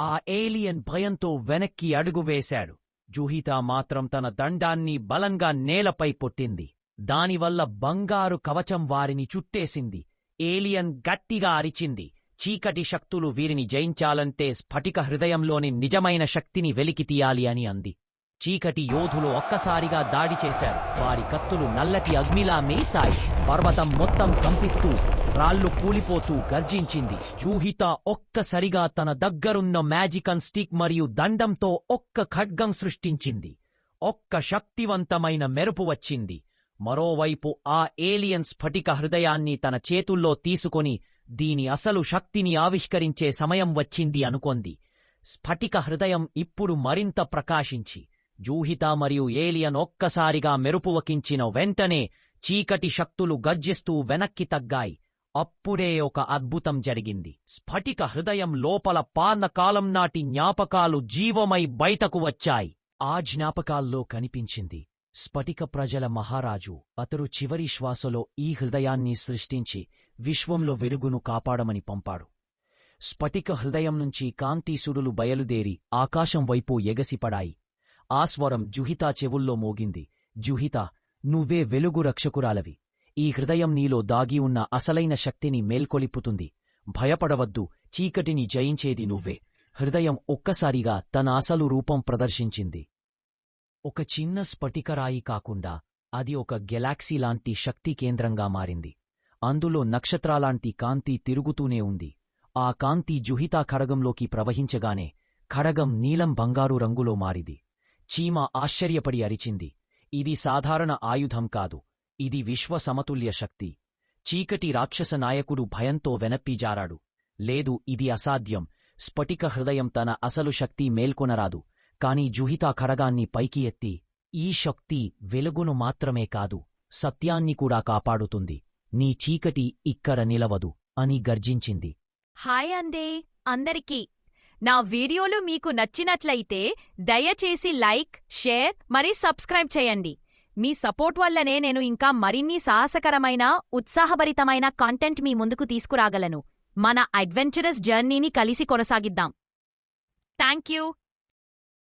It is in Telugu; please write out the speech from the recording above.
ఆ ఏలియన్ భయంతో వెనక్కి అడుగు వేశాడు. మాత్రం తన దండాన్ని బలంగా నేలపై పొట్టింది. దానివల్ల బంగారు కవచం వారిని చుట్టేసింది. ఏలియన్ గట్టిగా అరిచింది. చీకటి శక్తులు వీరిని జయించాలంటే స్ఫటిక హృదయంలోని నిజమైన శక్తిని వెలికి తీయాలి అని అంది. చీకటి యోధులు ఒక్కసారిగా దాడి చేశారు. వారి కత్తులు నల్లటి అగ్నిలా మేసాయి పర్వతం మొత్తం కంపిస్తూ రాళ్ళు కూలిపోతూ గర్జించింది. జూహిత ఒక్కసరిగా తన దగ్గరున్న మ్యాజికన్ స్టిక్ మరియు దండంతో ఒక్క ఖడ్గం సృష్టించింది. ఒక్క శక్తివంతమైన మెరుపు వచ్చింది. మరోవైపు ఆ ఏలియన్ స్ఫటిక హృదయాన్ని తన చేతుల్లో తీసుకొని దీని అసలు శక్తిని ఆవిష్కరించే సమయం వచ్చింది అనుకొంది. స్ఫటిక హృదయం ఇప్పుడు మరింత ప్రకాశించి జూహిత మరియు ఏలియన్ ఒక్కసారిగా మెరుపువకించిన వెంటనే చీకటి శక్తులు గర్జిస్తూ వెనక్కి తగ్గాయి. అప్పుడే ఒక అద్భుతం జరిగింది. స్ఫటిక హృదయం లోపల పానకాలం నాటి జ్ఞాపకాలు జీవమై బయటకు వచ్చాయి. ఆ జ్ఞాపకాల్లో కనిపించింది. స్ఫటిక ప్రజల మహారాజు అతడు చివరి శ్వాసలో ఈ హృదయాన్ని సృష్టించి విశ్వంలో వెలుగును కాపాడమని పంపాడు. స్ఫటిక హృదయం నుంచి కాంతీసుడులు బయలుదేరి ఆకాశం వైపు ఎగసిపడాయి. ఆ స్వరం జుహితా చెవుల్లో మోగింది. జుహిత నువ్వే వెలుగు రక్షకురాలవి. ఈ హృదయం నీలో దాగి ఉన్న అసలైన శక్తిని మేల్కొలిపుతుంది. భయపడవద్దు చీకటిని జయించేది నువ్వే. హృదయం ఒక్కసారిగా తన అసలు రూపం ప్రదర్శించింది. ఒక చిన్న స్ఫటికరాయి కాకుండా అది ఒక గెలాక్సీ లాంటి శక్తి కేంద్రంగా మారింది. అందులో నక్షత్రాలాంటి కాంతి తిరుగుతూనే ఉంది. ఆ కాంతి జుహితా ఖడగంలోకి ప్రవహించగానే ఖడగం నీలం బంగారు రంగులో మారిది. చీమ ఆశ్చర్యపడి అరిచింది. ఇది సాధారణ ఆయుధం కాదు. ఇది విశ్వ సమతుల్య శక్తి. చీకటి రాక్షస నాయకుడు భయంతో వెనప్పిజారాడు లేదు ఇది అసాధ్యం. స్ఫటిక హృదయం తన అసలు శక్తి మేల్కొనరాదు. కాని జుహితా ఖడగాన్ని పైకి ఎత్తి ఈ శక్తి వెలుగును మాత్రమే కాదు సత్యాన్ని కూడా కాపాడుతుంది. నీ చీకటి ఇక్కడ నిలవదు అని గర్జించింది. హాయ్ అందే అందరికీ. నా వీడియోలు మీకు నచ్చినట్లయితే దయచేసి లైక్ షేర్ మరి సబ్స్క్రైబ్ చేయండి. మీ సపోర్ట్ వల్లనే నేను ఇంకా మరిన్ని సాహసకరమైన ఉత్సాహభరితమైన కాంటెంట్ మీ ముందుకు తీసుకురాగలను. మన అడ్వెంచరస్ జర్నీని కలిసి కొనసాగిద్దాం. Thank you